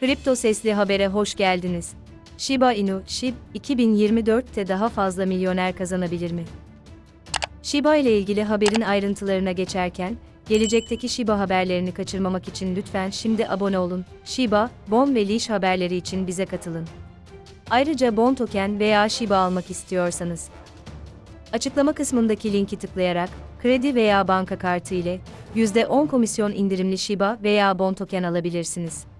Kripto Sesli Haber'e hoş geldiniz. Shiba Inu, SHIB, 2024'te daha fazla milyoner kazanabilir mi? Shiba ile ilgili haberin ayrıntılarına geçerken, gelecekteki Shiba haberlerini kaçırmamak için lütfen şimdi abone olun. Shiba, Bon ve Leash haberleri için bize katılın. Ayrıca Bon token veya Shiba almak istiyorsanız, açıklama kısmındaki linki tıklayarak, kredi veya banka kartı ile %10 komisyon indirimli Shiba veya Bon token alabilirsiniz.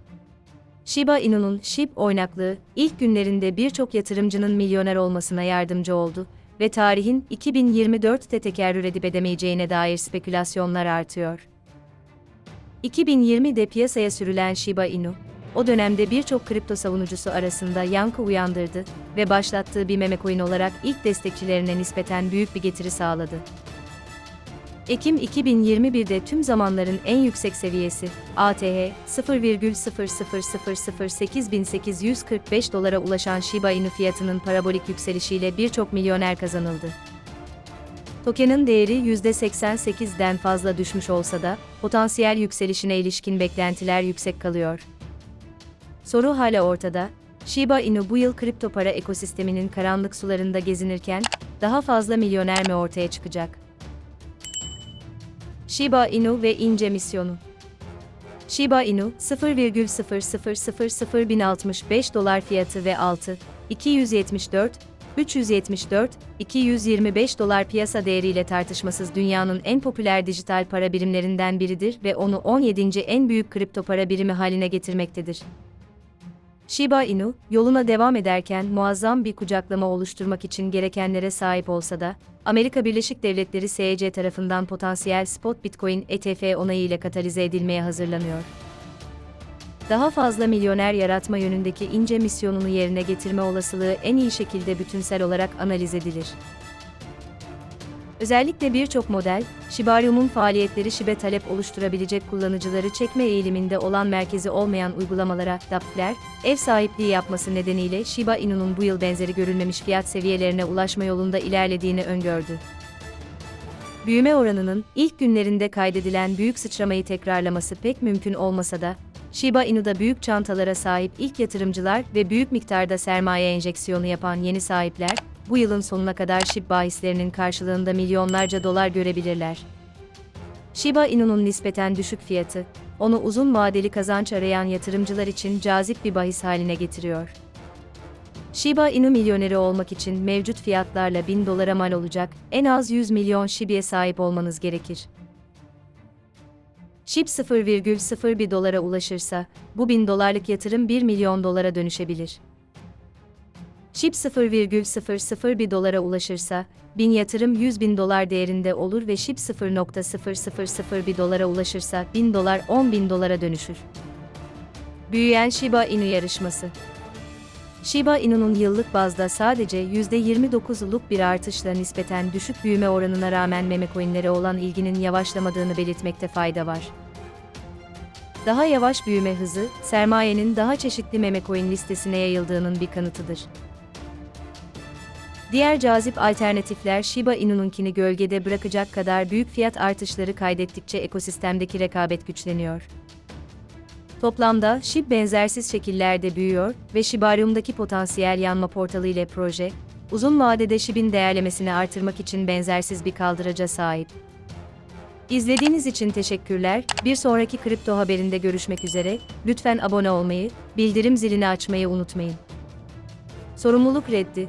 Shiba Inu'nun SHIB oynaklığı, ilk günlerinde birçok yatırımcının milyoner olmasına yardımcı oldu ve tarihin 2024'te tekerrür edip edemeyeceğine dair spekülasyonlar artıyor. 2020'de piyasaya sürülen Shiba Inu, o dönemde birçok kripto savunucusu arasında yankı uyandırdı ve başlattığı bir meme coin olarak ilk destekçilerine nispeten büyük bir getiri sağladı. Ekim 2021'de tüm zamanların en yüksek seviyesi, ATH, 0,00008.845 dolara ulaşan Shiba Inu fiyatının parabolik yükselişiyle birçok milyoner kazanıldı. Token'ın değeri %88'den fazla düşmüş olsa da, potansiyel yükselişine ilişkin beklentiler yüksek kalıyor. Soru hala ortada, Shiba Inu bu yıl kripto para ekosisteminin karanlık sularında gezinirken, daha fazla milyoner mi ortaya çıkacak? Shiba Inu ve ince misyonu. Shiba Inu 0,0001065 dolar fiyatı ve 6 274 374 225 dolar piyasa değeriyle tartışmasız dünyanın en popüler dijital para birimlerinden biridir ve onu 17. en büyük kripto para birimi haline getirmektedir. Shiba Inu, yoluna devam ederken muazzam bir kucaklama oluşturmak için gerekenlere sahip olsa da, Amerika Birleşik Devletleri SEC tarafından potansiyel spot Bitcoin ETF onayı ile katalize edilmeye hazırlanıyor. Daha fazla milyoner yaratma yönündeki ince misyonunu yerine getirme olasılığı en iyi şekilde bütünsel olarak analiz edilir. Özellikle birçok model, Shibarium'un faaliyetleri şibe talep oluşturabilecek kullanıcıları çekme eğiliminde olan merkezi olmayan uygulamalara, dApp'ler, ev sahipliği yapması nedeniyle Shiba Inu'nun bu yıl benzeri görülmemiş fiyat seviyelerine ulaşma yolunda ilerlediğini öngördü. Büyüme oranının ilk günlerinde kaydedilen büyük sıçramayı tekrarlaması pek mümkün olmasa da, Shiba Inu'da büyük çantalara sahip ilk yatırımcılar ve büyük miktarda sermaye enjeksiyonu yapan yeni sahipler, bu yılın sonuna kadar SHIB bahislerinin karşılığında milyonlarca dolar görebilirler. Shiba Inu'nun nispeten düşük fiyatı, onu uzun vadeli kazanç arayan yatırımcılar için cazip bir bahis haline getiriyor. Shiba Inu milyoneri olmak için mevcut fiyatlarla 1000 dolara mal olacak, en az 100 milyon Shibi'ye sahip olmanız gerekir. SHIB 0,01 dolara ulaşırsa, bu 1000 dolarlık yatırım 1 milyon dolara dönüşebilir. SHIB 0,001 dolara ulaşırsa, 1000 yatırım 100 bin dolar değerinde olur ve SHIB 0.0001 dolara ulaşırsa 1000 dolar 10 bin dolara dönüşür. Büyüyen Shiba Inu yarışması Shiba Inu'nun yıllık bazda sadece %29'luk bir artışla nispeten düşük büyüme oranına rağmen meme coinlere olan ilginin yavaşlamadığını belirtmekte fayda var. Daha yavaş büyüme hızı, sermayenin daha çeşitli meme coin listesine yayıldığının bir kanıtıdır. Diğer cazip alternatifler Shiba Inu'nunkini gölgede bırakacak kadar büyük fiyat artışları kaydettikçe ekosistemdeki rekabet güçleniyor. Toplamda SHIB benzersiz şekillerde büyüyor ve Shibarium'daki potansiyel yanma portalı ile proje, uzun vadede SHIB'in değerlemesini artırmak için benzersiz bir kaldıraca sahip. İzlediğiniz için teşekkürler. Bir sonraki kripto haberinde görüşmek üzere. Lütfen abone olmayı, bildirim zilini açmayı unutmayın. Sorumluluk reddi.